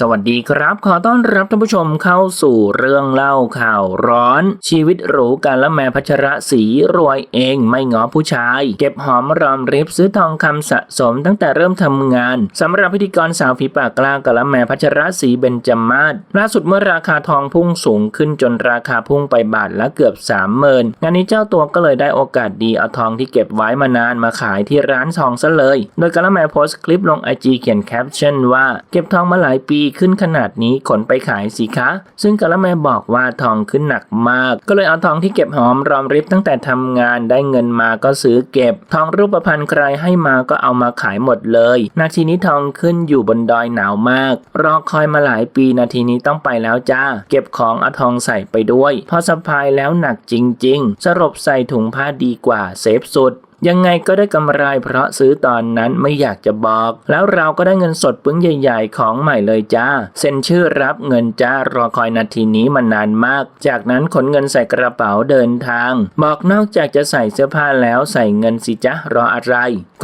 สวัสดีครับ ขอต้อนรับท่านผู้ชมเข้าสู่เรื่องเล่าข่าวร้อน ชีวิตหรูการละแมพัชระศรีรวยเองไม่ง้อผู้ชาย เก็บหอมรอมริบซื้อทองคำสะสมตั้งแต่เริ่มทำงานสำหรับพิธีกรสาวฝีปากกล้ากาละแมพัชระศรีเบญจมาศล่าสุดเมื่อราคาทองพุ่งสูงขึ้นจนราคาพุ่งไปบาทละเกือบสามหมื่นงานนี้เจ้าตัวก็เลยได้โอกาสดีเอาทองที่เก็บไว้มานานมาขายที่ร้านทองซะเลย โดยกาละแมโพสต์คลิปลงไอจีเขียนแคปชั่นว่าเก็บทองมาหลายปีขึ้นขนาดนี้ขนไปขายสิคะ ซึ่งกาละแมบอกว่าทองขึ้นหนักมาก ก็เลยเอาทองที่เก็บหอมรอมริบตั้งแต่ทำงานได้เงินมาก็ซื้อเก็บ ทองรูปพรรณใครให้มาก็เอามาขายหมดเลยนาทีนี้ทองขึ้นอยู่บนดอยหนาวมาก รอคอยมาหลายปีนาทีนี้ต้องไปแล้วจ้า เก็บของเอาทองใส่ไปด้วย พอสะพายแล้วหนักจริง ๆ สรุปใส่ถุงผ้าดีกว่าเซฟสุดยังไงก็ได้กำไรเพราะซื้อตอนนั้นไม่อยากจะบอก แล้วเราก็ได้เงินสดปึ้งใหญ่ๆ ของใหม่เลยจ้า เซ็นชื่อรับเงินจ้ารอคอยนาทีนี้มานานมาก จากนั้นขนเงินใส่กระเป๋าเดินทาง บอกนอกจากจะใส่เสื้อผ้าแล้วใส่เงินสิจ๊ะรออะไร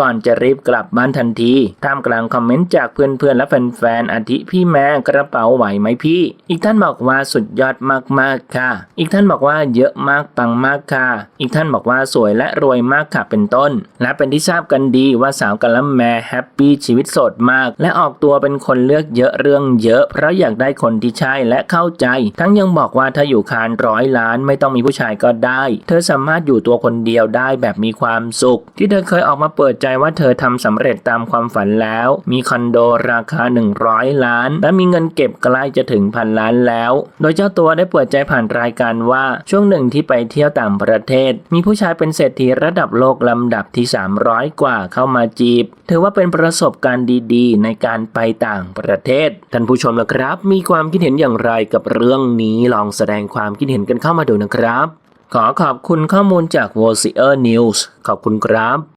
ก่อนจะรีบกลับบ้านทันทีท่ามกลางคอมเมนต์จากเพื่อนๆและแฟนๆอาทิพี่แม่กระเป๋าไหวไหมพี่ อีกท่านบอกว่าสุดยอดมากๆค่ะ อีกท่านบอกว่าเยอะมากปังมากค่ะ อีกท่านบอกว่าสวยและรวยมากค่ะเป็นต้น และเป็นที่ทราบกันดีว่าสาวกะละแมแฮปปี้ชีวิตโสดมาก และออกตัวเป็นคนเลือกเยอะเรื่องเยอะ เพราะอยากได้คนที่ใช่และเข้าใจ ทั้งยังบอกว่าถ้าอยู่คานร้อยล้านไม่ต้องมีผู้ชายก็ได้ เธอสามารถอยู่ตัวคนเดียวได้แบบมีความสุข ที่เธอเคยออกมาเปิดใจว่าเธอทำสำเร็จตามความฝันแล้ว มีคอนโดราคา 100 ล้าน และมีเงินเก็บใกล้จะถึงพันล้านแล้ว โดยเจ้าตัวได้เปิดใจผ่านรายการว่าช่วงหนึ่งที่ไปเที่ยวต่างประเทศ มีผู้ชายเป็นเศรษฐีระดับโลกแลำดับที่ 300 กว่าเข้ามาจีบ ถือว่าเป็นประสบการณ์ดีๆ ในการไปต่างประเทศ ท่านผู้ชมนะครับ มีความคิดเห็นอย่างไรกับเรื่องนี้ลองแสดงความคิดเห็นกันเข้ามาดูนะครับ ขอขอบคุณข้อมูลจาก w o c i e r News ขอบคุณครับ